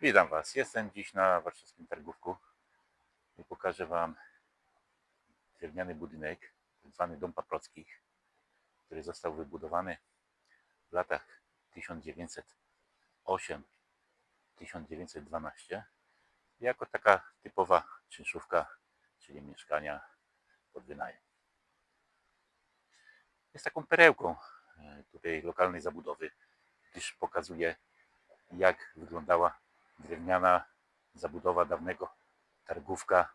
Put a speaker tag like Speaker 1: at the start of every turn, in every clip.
Speaker 1: Witam Was. Jestem dziś na warszawskim targówku i pokażę Wam drewniany budynek, tak zwany Dom Paprockich, który został wybudowany w latach 1908-1912 jako taka typowa czynszówka, czyli mieszkania pod wynajem. Jest taką perełką e, tutaj lokalnej zabudowy, gdyż pokazuje jak wyglądała drewniana zabudowa dawnego targówka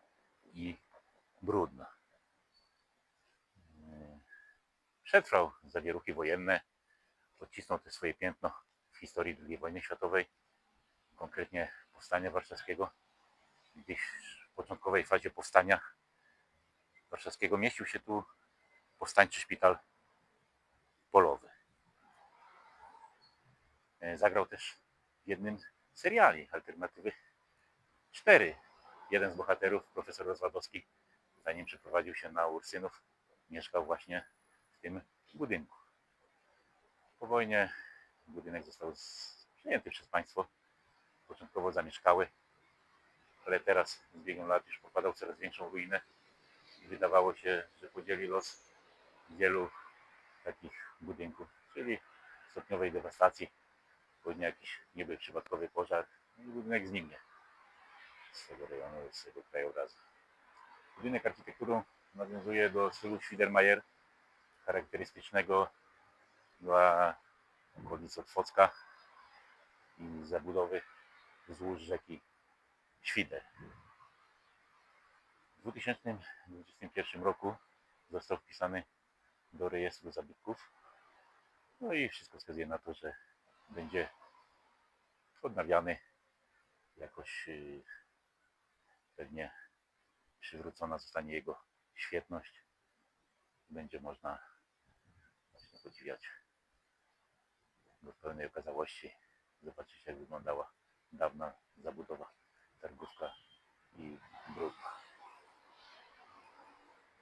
Speaker 1: i brudna. Przetrwał zawieruchy wojenne, odcisnął te swoje piętno w historii II wojny światowej, konkretnie powstania warszawskiego, gdyż w początkowej fazie powstania warszawskiego mieścił się tu powstańczy szpital polowy. Yy, Zagrał też w jednym seriali Alternatywy 4. Jeden z bohaterów, profesor Rozwadowski, zanim przeprowadził się na Ursynów, mieszkał właśnie w tym budynku. Po wojnie budynek został przejęty przez państwo. Początkowo zamieszkały, ale teraz z biegiem lat już popadał w coraz większą ruinę i wydawało się, że podzieli los wielu takich budynków, czyli stopniowej dewastacji później jakiś niby przypadkowy pożar i budynek zniknie z tego rejonu, z tego krajobrazu. Budynek architekturą nawiązuje do stylu Schwiedermayer, charakterystycznego dla okolic Otwocka i zabudowy wzdłuż rzeki Świder. W 2021 roku został wpisany do rejestru zabytków. No i wszystko wskazuje na to, że będzie odnawiany jakoś yy, pewnie przywrócona zostanie jego świetność będzie można właśnie podziwiać go w pełnej okazałości zobaczyć jak wyglądała dawna zabudowa